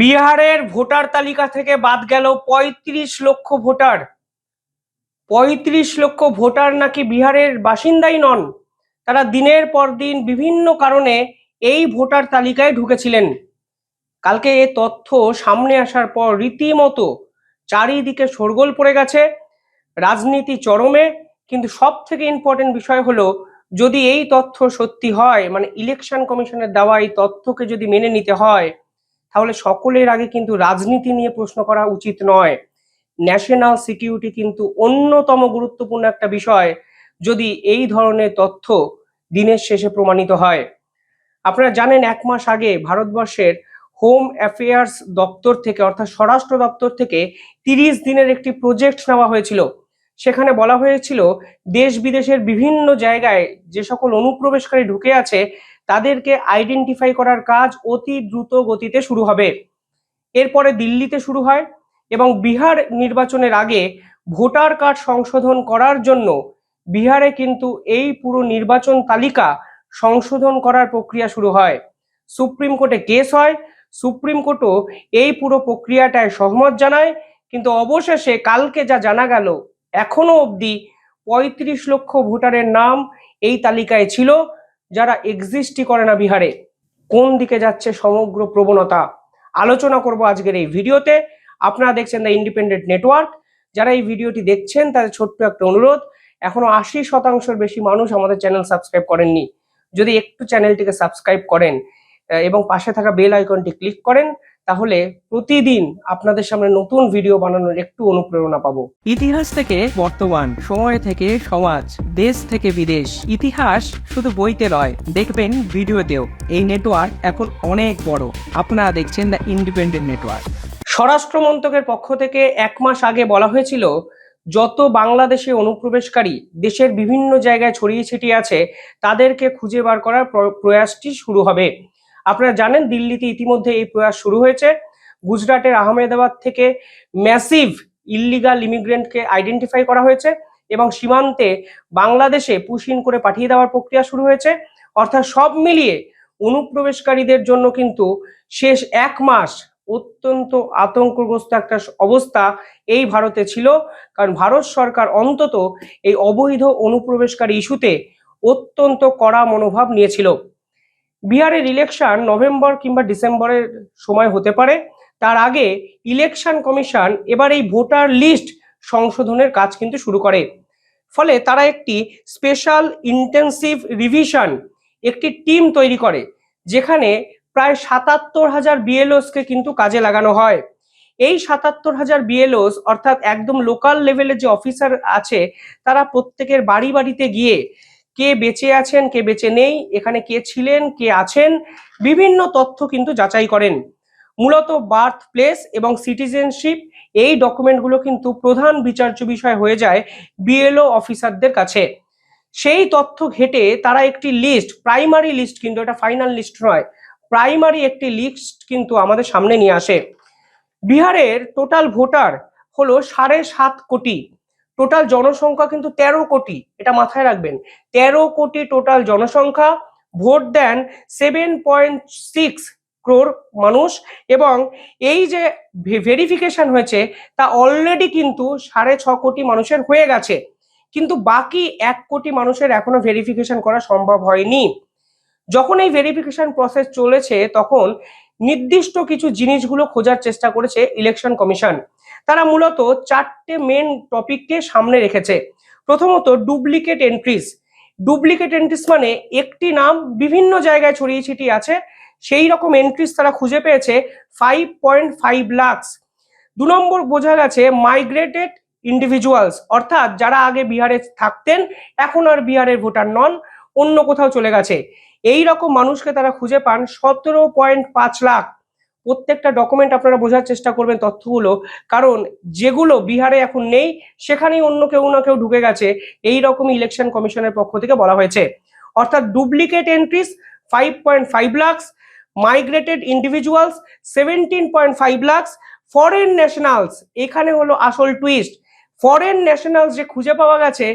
বিহারের ভোটার তালিকা থেকে বাদ গেল পঁয়ত্রিশ লক্ষ ভোটার। পঁয়ত্রিশ লক্ষ ভোটার নাকি বিহারের বাসিন্দাই নন। তারা দিনের পর দিন বিভিন্ন কারণে এই ভোটার তালিকায় ঢুকেছিলেন। কালকে এ তথ্য সামনে আসার পর রীতিমতো চারিদিকে শোরগোল পড়ে গেছে রাজনীতি চরমে, কিন্তু সব থেকে ইম্পর্টেন্ট বিষয় হলো, যদি এই তথ্য সত্যি হয় মানে ইলেকশন কমিশনের দেওয়া এই তথ্যকে যদি মেনে নিতে হয় তাহলে সকলের আগে কিন্তু রাজনীতি নিয়ে প্রশ্ন করা উচিত নয়। ন্যাশনাল সিকিউরিটি কিন্তু অন্যতম গুরুত্বপূর্ণ একটা বিষয় যদি এই ধরনের তথ্য দিনের শেষে প্রমাণিত হয়। আপনারা জানেন এক মাস আগে ভারতবর্ষের হোম অ্যাফেয়ার্স দপ্তর থেকে অর্থাৎ স্বরাষ্ট্র দপ্তর থেকে তিরিশ দিনের একটি প্রজেক্ট নেওয়া হয়েছিল। সেখানে বলা হয়েছিল দেশ বিদেশের বিভিন্ন জায়গায় যে সকল অনুপ্রবেশকারী ঢুকে আছে তাদেরকে আইডেন্টিফাই করার কাজ অতি দ্রুত গতিতে শুরু হবে। এরপরে দিল্লিতে শুরু হয় এবং বিহার নির্বাচনের আগে ভোটার কার্ড সংশোধন করার জন্য বিহারে কিন্তু এই পুরো নির্বাচন তালিকা সংশোধন করার প্রক্রিয়া শুরু হয়। সুপ্রিম কোর্টে কেস হয়। সুপ্রিম কোর্টও এই পুরো প্রক্রিয়াটায় সহমত জানায়। কিন্তু অবশেষে কালকে যা জানা গেল, এখনও অবধি পঁয়ত্রিশ লক্ষ ভোটারের নাম এই তালিকায় ছিল। যারা এক্সিস্টই করে না বিহারে, কোন দিকে যাচ্ছে সমগ্র প্রবণতা? আলোচনা করব আজকের এই ভিডিওতে। আপনারা দেখছেন দ্য ইন্ডিপেন্ডেন্ট নেটওয়ার্ক যারা এই ভিডিওটি দেখছেন, তাদের ছোট্ট একটা অনুরোধ, এখনও আশি শতাংশের বেশি মানুষ আমাদের চ্যানেল সাবস্ক্রাইব করেননি। যদি একটু চ্যানেলটিকে সাবস্ক্রাইব করেন এবং পাশে থাকা বেল আইকনটি ক্লিক করেন তাহলে প্রতিদিন আপনাদের সামনে নতুন ভিডিও বানানোর একটু অনুপ্রেরণা পাবো। ইতিহাস থেকে বর্তমান সময় থেকে সমাজ দেশ থেকে বিদেশ। ইতিহাস শুধু বইতে নয় দেখবেন ভিডিওতেও। এই নেটওয়ার্ক এখন অনেক বড়। আপনারা দেখছেন দ্য ইন্ডিপেন্ডেন্ট নেটওয়ার্ক স্বরাষ্ট্র মন্ত্রকের পক্ষ থেকে এক মাস আগে বলা হয়েছিল যত বাংলাদেশে অনুপ্রবেশকারী দেশের বিভিন্ন জায়গায় ছড়িয়ে ছিটিয়ে আছে তাদেরকে খুঁজে বার করার প্র- প্রয়াসটি শুরু হবে। আপনারা জানেন দিল্লিতে ইতিমধ্যে এই প্রয়াস শুরু হয়েছে। গুজরাটের আহমেদাবাদ থেকে ম্যাসিভ ইল্লিগাল ইমিগ্রেন্টকে আইডেন্টিফাই করা হয়েছে এবং সীমান্তে বাংলাদেশে পুশিন করে পাঠিয়ে দেওয়ার প্রক্রিয়া শুরু হয়েছে। অর্থাৎ সব মিলিয়ে অনুপ্রবেশকারীদের জন্য কিন্তু শেষ এক মাস অত্যন্ত আতঙ্কগ্রস্ত একটা অবস্থা এই ভারতে ছিল। কারণ ভারত সরকার অন্তত এই অবৈধ অনুপ্রবেশকারী ইস্যুতে অত্যন্ত কড়া মনোভাব নিয়েছিল। বিহারের ইলেকশন নভেম্বর কিংবা ডিসেম্বরের সময় হতে পারে। তার আগে ইলেকশন কমিশন এবার এই ভোটার লিস্ট সংশোধনের কাজ কিন্তু শুরু করে। ফলে তারা একটি স্পেশাল ইন্টেন্সিভ রিভিশন একটি টিম তৈরি করে, যেখানে প্রায় সাতাত্তর হাজার বিএলওসকে কিন্তু কাজে লাগানো হয়। এই সাতাত্তর হাজার বিএলওস অর্থাৎ একদম লোকাল লেভেলের যে অফিসার আছে, তারা প্রত্যেকের বাড়ি বাড়িতে গিয়ে কে বেঁচে আছেন, কে বেঁচে নেই, এখানে কে ছিলেন, কে আছেন, বিভিন্ন তথ্য কিন্তু যাচাই করেন। মূলত বার্থ প্লেস এবং সিটিজেনশিপ এই ডকুমেন্টগুলো কিন্তু প্রধান বিচার্য বিষয় হয়ে যায় বিএলও অফিসারদের কাছে। সেই তথ্য ঘেটে তারা একটি লিস্ট, প্রাইমারি লিস্ট কিন্তু, এটা ফাইনাল লিস্ট নয়, প্রাইমারি একটি লিস্ট কিন্তু আমাদের সামনে নিয়ে আসে। বিহারের টোটাল ভোটার হলো সাড়ে সাত কোটি। টোটাল জনসংখ্যা কিন্তু তেরো কোটি, এটা মাথায় রাখবেন। তেরো কোটি টোটাল জনসংখ্যা, ভোট দেন সেভেন পয়েন্ট সিক্স ক্রোর মানুষ এবং এই যে ভেরিফিকেশন হয়েছে, তা অলরেডি কিন্তু সাড়ে ছ কোটি মানুষের হয়ে গেছে। কিন্তু বাকি এক কোটি মানুষের এখনও ভেরিফিকেশন করা সম্ভব হয়নি। যখন এই ভেরিফিকেশন প্রসেস চলেছে, তখন নির্দিষ্ট কিছু জিনিসগুলো খোঁজার চেষ্টা করেছে ইলেকশন কমিশন তারা মূলত চারটে মেন টপিককে সামনে রেখেছে। প্রথমত ডুপ্লিকেট এন্ট্রিজ ডুপ্লিকেট এন্ট্রিজ মানে একটি নাম বিভিন্ন জায়গায় ছড়িয়ে ছিটিয়ে আছে। সেই রকম এন্ট্রিজ তারা খুঁজে পেয়েছে ফাইভ পয়েন্ট ফাইভ লাক্স দু নম্বর বোঝা গেছে মাইগ্রেটেড ইন্ডিভিজুয়ালস অর্থাৎ যারা আগে বিহারে থাকতেন, এখন আর বিহারের ভোটার নন, অন্য কোথাও চলে গেছে। এই রকম মানুষকে তারা খুঁজে পান সতেরো পয়েন্ট পাঁচ লাখ। প্রত্যেকটা ডকুমেন্ট আপনারা বোঝার চেষ্টা করবেন তথ্যগুলো। কারণ যেগুলো বিহারে এখন নেই, সেখানেই অন্য কেউ না কেউ ঢুকে গেছে। এই রকমই ইলেকশন কমিশনের পক্ষ থেকে বলা হয়েছে। অর্থাৎ duplicate entries five point five lakhs migrated individuals seventeen point five lakhs foreign nationals এখানে হলো আসল টুইস্ট ফরেন ন্যাশনালস যে খুঁজে পাওয়া গেছে,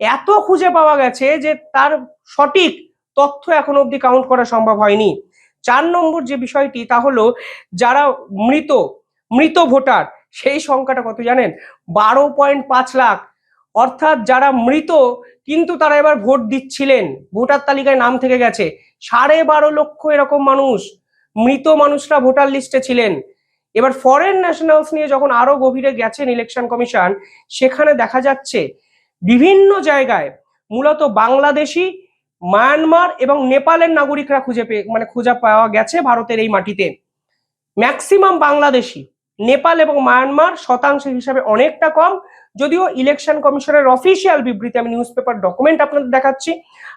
এত খুঁজে পাওয়া গেছে যে তার সঠিক তথ্য এখন অবধি কাউন্ট করা সম্ভব হয়নি। চার নম্বর যে বিষয়টি, তা হলো যারা মৃত মৃত ভোটার, সেই সংখ্যাটা কত জানেন? বারো পয়েন্ট পাঁচ লাখ। অর্থাৎ যারা মৃত, কিন্তু তারা এবার ভোট দিচ্ছিলেন। ভোটার তালিকায় নাম থেকে গেছে। সাড়ে বারো লক্ষ এরকম মানুষ, মৃত মানুষরা ভোটার লিস্টে ছিলেন। এবার ফরেন ন্যাশনালস নিয়ে যখন আরও গভীরে গেছেন ইলেকশন কমিশন সেখানে দেখা যাচ্ছে, বিভিন্ন জায়গায়, মূলত বাংলাদেশি মায়ানমার এবং নেপালের নাগরিকরা খুঁজে পেয়ে মানে খুঁজে পাওয়া গেছে ভারতের এই মাটিতে। ম্যাক্সিমাম বাংলাদেশি, নেপাল এবং মায়ানমার শতাংশ হিসাবে অনেকটা কম। যদিও ইলেকশন কমিশনের অফিসিয়াল বিবৃতি, আমি নিউজ পেপার ডকুমেন্ট আপনাদের দেখাচ্ছি।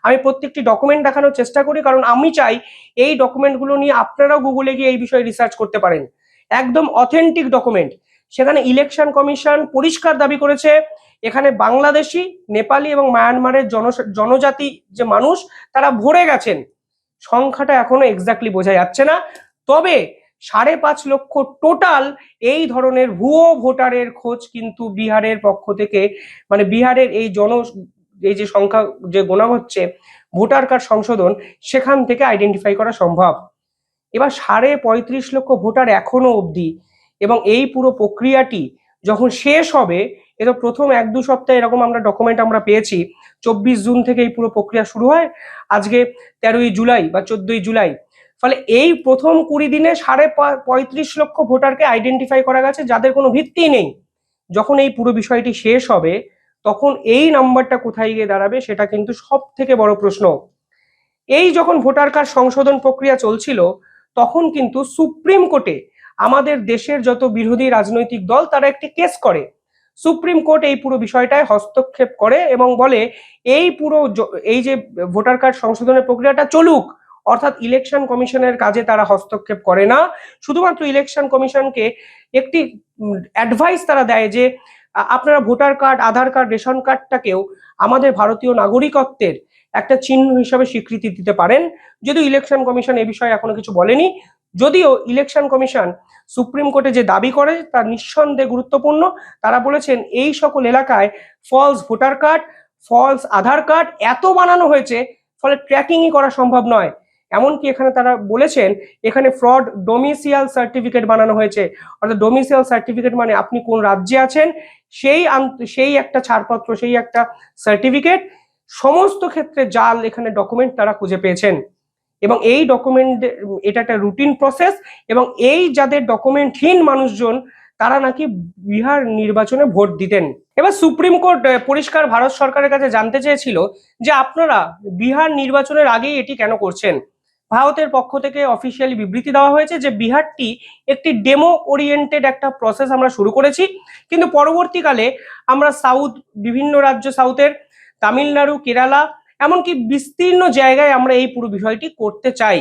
আমি প্রত্যেকটি ডকুমেন্ট দেখানোর চেষ্টা করি, কারণ আমি চাই এই ডকুমেন্টগুলো নিয়ে আপনারাও গুগলে গিয়ে এই বিষয়ে রিসার্চ করতে পারেন। একদম অথেন্টিক ডকুমেন্ট সেখানে ইলেকশন কমিশন পরিষ্কার দাবি করেছে এখানে বাংলাদেশি, নেপালি এবং মায়ানমারের জন, জনজাতি যে মানুষ, তারা ভরে গেছেন। সংখ্যাটা এখনও এক্স্যাক্টলি বোঝা যাচ্ছে না। তবে সাড়ে পাঁচ লক্ষ টোটাল এই ধরনের ভুয়ো ভোটারের খোঁজ কিন্তু বিহারের পক্ষ থেকে মানে বিহারের এই জন, এই যে সংখ্যা যে গোনা হচ্ছে, ভোটার কার্ড সংশোধন, সেখান থেকে আইডেন্টিফাই করা সম্ভব। এবার সাড়ে পঁয়ত্রিশ লক্ষ ভোটার এখনও অবধি এবং এই পুরো প্রক্রিয়াটি যখন শেষ হবে তো প্রথম এক দু সপ্তাহে এরকম আমরা ডকুমেন্ট আমরা পেয়েছি। চব্বিশ জুন থেকে এই পুরো প্রক্রিয়া শুরু হয়। আজকে তেরোই জুলাই বা চোদ্দই জুলাই। ফলে এই প্রথম কুড়ি দিনে সাড়ে পঁয়ত্রিশ লক্ষ ভোটারকে আইডেন্টিফাই করা গেছে, যাদের কোনো ভিত্তি নেই। যখন এই পুরো বিষয়টি শেষ হবে, তখন এই নাম্বারটা কোথায় গিয়ে দাঁড়াবে সেটা কিন্তু সব থেকে বড় প্রশ্ন। এই যখন ভোটার কার্ড সংশোধন প্রক্রিয়া চলছিল, তখন কিন্তু সুপ্রিম কোর্টে আমাদের দেশের যত বিরোধী রাজনৈতিক দল, তারা একটি কেস করে। সুপ্রিম কোর্ট এই পুরো বিষয়টায় হস্তক্ষেপ করে এবং বলে, এই পুরো এই যে ভোটার কার্ড সংশোধনের প্রক্রিয়াটা চলুক, অর্থাৎ ইলেকশন কমিশনের কাজে তারা হস্তক্ষেপ করে না। শুধুমাত্র ইলেকশন কমিশনকে একটি অ্যাডভাইস তারা দেয় যে আপনারা voter card, Aadhaar card, ration কার্ডটাকেও আমাদের ভারতীয় নাগরিকত্বের একটা চিহ্ন হিসাবে স্বীকৃতি দিতে পারেন। যদিও ইলেকশন কমিশন এ বিষয়ে এখনও কিছু বলেনি যদিও ইলেকশন কমিশন সুপ্রিম কোর্টে যে দাবি করে তা নিঃসন্দেহে গুরুত্বপূর্ণ, তারা বলেছেন এই সকল এলাকায় false voter card false Aadhaar card এত বানানো হয়েছে, ফলে ট্র্যাকিংই করা সম্ভব নয়। এমনকি এখানে তারা বলেছেন, এখানে ফ্রড ডোমিসিয়াল সার্টিফিকেট বানানো হয়েছে। অর্থাৎ ডোমিসিয়াল সার্টিফিকেট মানে আপনি কোন রাজ্যে আছেন, সেই সেই একটা ছাড়পত্র, সেই একটা সার্টিফিকেট সমস্ত ক্ষেত্রে জাল এখানে ডকুমেন্ট তারা খুঁজে পেয়েছেন। এবং এই ডকুমেন্ট এটা একটা রুটিন প্রসেস এবং এই যাদের ডকুমেন্টহীন মানুষজন, তারা নাকি বিহার নির্বাচনে ভোট দিতেন। এবার সুপ্রিম কোর্ট পরিষ্কার ভারত সরকারের কাছে জানতে চেয়েছিল যে আপনারা বিহার নির্বাচনের আগেই এটি কেন করছেন? ভারতের পক্ষ থেকে অফিসিয়ালি বিবৃতি দেওয়া হয়েছে যে বিহারটি একটি ডেমো ওরিয়েন্টেড একটা প্রসেস আমরা শুরু করেছি। কিন্তু পরবর্তীকালে আমরা সাউথ বিভিন্ন রাজ্য সাউথের তামিলনাড়ু, কেরালা এমনকি বিস্তীর্ণ জায়গায় আমরা এই পুরো বিষয়টি করতে চাই।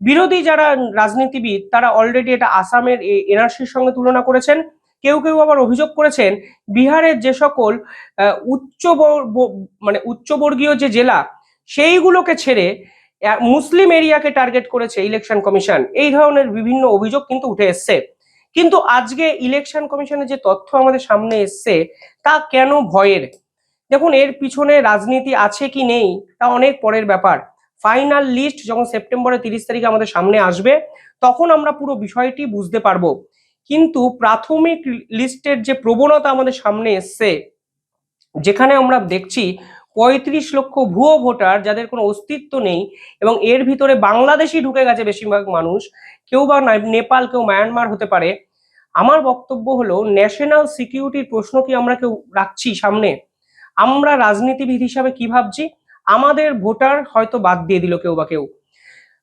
বিরোধী যারা রাজনীতিবিদ, তারা অলরেডি এটা আসামের এনআরসির সঙ্গে তুলনা করেছেন। কেউ কেউ আবার অভিযোগ করেছেন, বিহারের যে সকল উচ্চ মানে উচ্চবর্গীয় যে জেলা, সেইগুলোকে ছেড়ে মুসলিম এরিয়াকে টার্গেট করেছে ইলেকশন কমিশন এই ধরনের বিভিন্ন অভিযোগ কিন্তু উঠে এসছে। কিন্তু আজকে ইলেকশন কমিশনের যে তথ্য আমাদের সামনে এসছে, তা কেন ভয়ের? দেখুন, এর পিছনে রাজনীতি আছে কি নেই, তা অনেক পরের ব্যাপার। ফাইনাল লিস্ট যখন সেপ্টেম্বরের তিরিশ তারিখে আমাদের সামনে আসবে, তখন আমরা পুরো বিষয়টি বুঝতে পারব। কিন্তু প্রাথমিক লিস্টের যে প্রবণতা আমাদের সামনে এসছে, যেখানে আমরা দেখছি পঁয়ত্রিশ লক্ষ ভুয়ো ভোটার যাদের কোনো অস্তিত্ব নেই এবং এর ভিতরে বাংলাদেশি ঢুকে গেছে বেশিরভাগ মানুষ, কেউ বা নেপাল, কেউ মায়ানমার হতে পারে। আমার বক্তব্য হলো ন্যাশনাল সিকিউরিটির প্রশ্ন কি আমরা কেউ রাখছি সামনে? আমরা রাজনীতিবিদ হিসাবে কি ভাবছি? আমাদের ভোটার হয়তো বাদ দিয়ে দিল কেউ বা কেউ।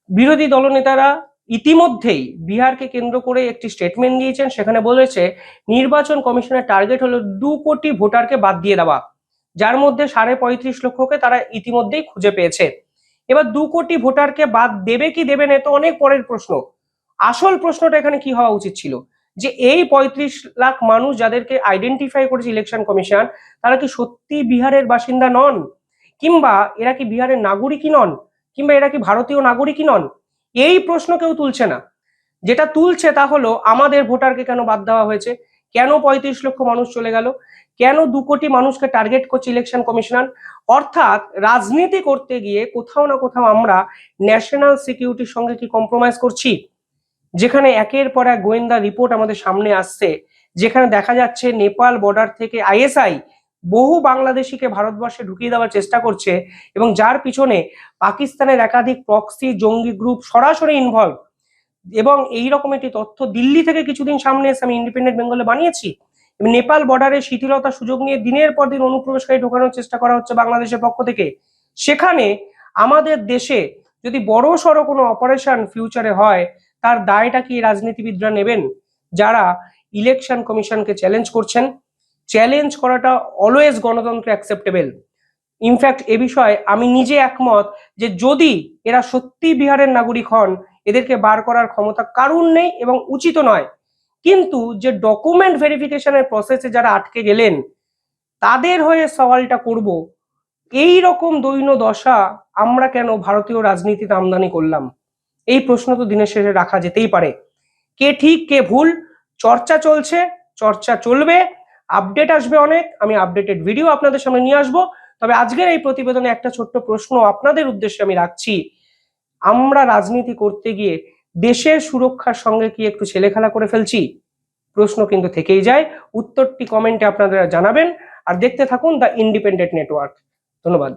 বিরোধী দলনেতারা ইতিমধ্যেই বিহারকে কেন্দ্র করে একটি স্টেটমেন্ট দিয়েছেন, সেখানে বলেছে, নির্বাচন কমিশনের টার্গেট হলো দু কোটি ভোটারকে বাদ দিয়ে দেওয়া, যার মধ্যে সাড়ে পঁয়ত্রিশ লক্ষকে তারা ইতিমধ্যেই খুঁজে পেয়েছে। এবার দু কোটি ভোটারকে বাদ দেবে কি দেবে না তো অনেক পরের প্রশ্ন। আসল প্রশ্নটা এখানে কি হওয়া উচিত ছিল? যে এই পঁয়ত্রিশ লাখ মানুষ যাদেরকে আইডেন্টিফাই করেছে ইলেকশন কমিশন তারা কি সত্যি বিহারের বাসিন্দা নন? কিংবা এরা কি বিহারের নাগরিকই নন? কিংবা এরা কি ভারতীয় নাগরিকই নন? এই প্রশ্ন কেউ তুলছে না। যেটা তুলছে তা হলো, আমাদের ভোটারকে কেন বাদ দেওয়া হয়েছে? কেন পঁয়ত্রিশ লক্ষ মানুষ চলে গেল? কেন দু কোটি মানুষকে টার্গেট করছে ইলেকশন কমিশনার অর্থাৎ রাজনীতি করতে গিয়ে কোথাও না কোথাও আমরা ন্যাশনাল সিকিউরিটির সঙ্গে কি কম্প্রোমাইজ করছি? যেখানে একের পর এক গোয়েন্দা রিপোর্ট আমাদের সামনে আসছে, যেখানে দেখা যাচ্ছে নেপাল বর্ডার থেকে আইএসআই বহু বাংলাদেশিকে ভারতবর্ষে ঢুকিয়ে দেওয়ার চেষ্টা করছে এবং যার পিছনে পাকিস্তানের একাধিক প্রক্সি জঙ্গি গ্রুপ সরাসরি ইনভলভ এবং এই রকম একটি তথ্য দিল্লি থেকে কিছুদিন সামনে এসে আমি ইন্ডিপেন্ডেন্ট বেঙ্গলে বানিয়েছি। নেপাল বর্ডারে শিথিলতার সুযোগ নিয়ে দিনের পর দিন অনুপ্রবেশকারী ঢোকানোর চেষ্টা করা হচ্ছে বাংলাদেশের পক্ষ থেকে। সেখানে আমাদের দেশে যদি বড় সড়ো কোনো অপারেশন ফিউচারে হয় তার দায়টা কি রাজনীতিবিদরা নেবেন? যারা ইলেকশন কমিশনকে চ্যালেঞ্জ করছেন। চ্যালেঞ্জ করাটা অলওয়েজ গণতন্ত্র অ্যাকসেপ্টেবল ইনফ্যাক্ট এ বিষয়ে আমি নিজে একমত যে যদি এরা সত্যি বিহারের নাগরিক হন, এদেরকে বার করার ক্ষমতা কারুর নেই এবং উচিত নয়। কিন্তু যে ডকুমেন্ট ভেরিফিকেশনের প্রসেসে যারা আটকে গেলেন, তাদের হয়ে সওয়ালটা করব এই রকম দৈন্য দশা আমরা কেন ভারতীয় রাজনীতিতে আমদানি করলাম? এই প্রশ্ন তো দিনের শেষে রাখা যেতেই পারে। কে ঠিক, কে ভুল, চর্চা চলছে, চর্চা চলবে, আপডেট আসবে অনেক, আমি আপডেটেড ভিডিও আপনাদের সামনে নিয়ে আসব। তবে আজকের এই প্রতিবেদনে একটা ছোট্ট প্রশ্ন আপনাদের উদ্দেশ্যে আমি রাখছি। আমরা রাজনীতি করতে গিয়ে দেশের সুরক্ষার সঙ্গে কি একটু ছেলেখেলা করে ফেলছি? প্রশ্ন কিন্তু থেকেই যায়। উত্তরটি কমেন্টে আপনারা জানাবেন। আর দেখতে থাকুন দ্য ইন্ডিপেন্ডেন্ট নেটওয়ার্ক। ধন্যবাদ।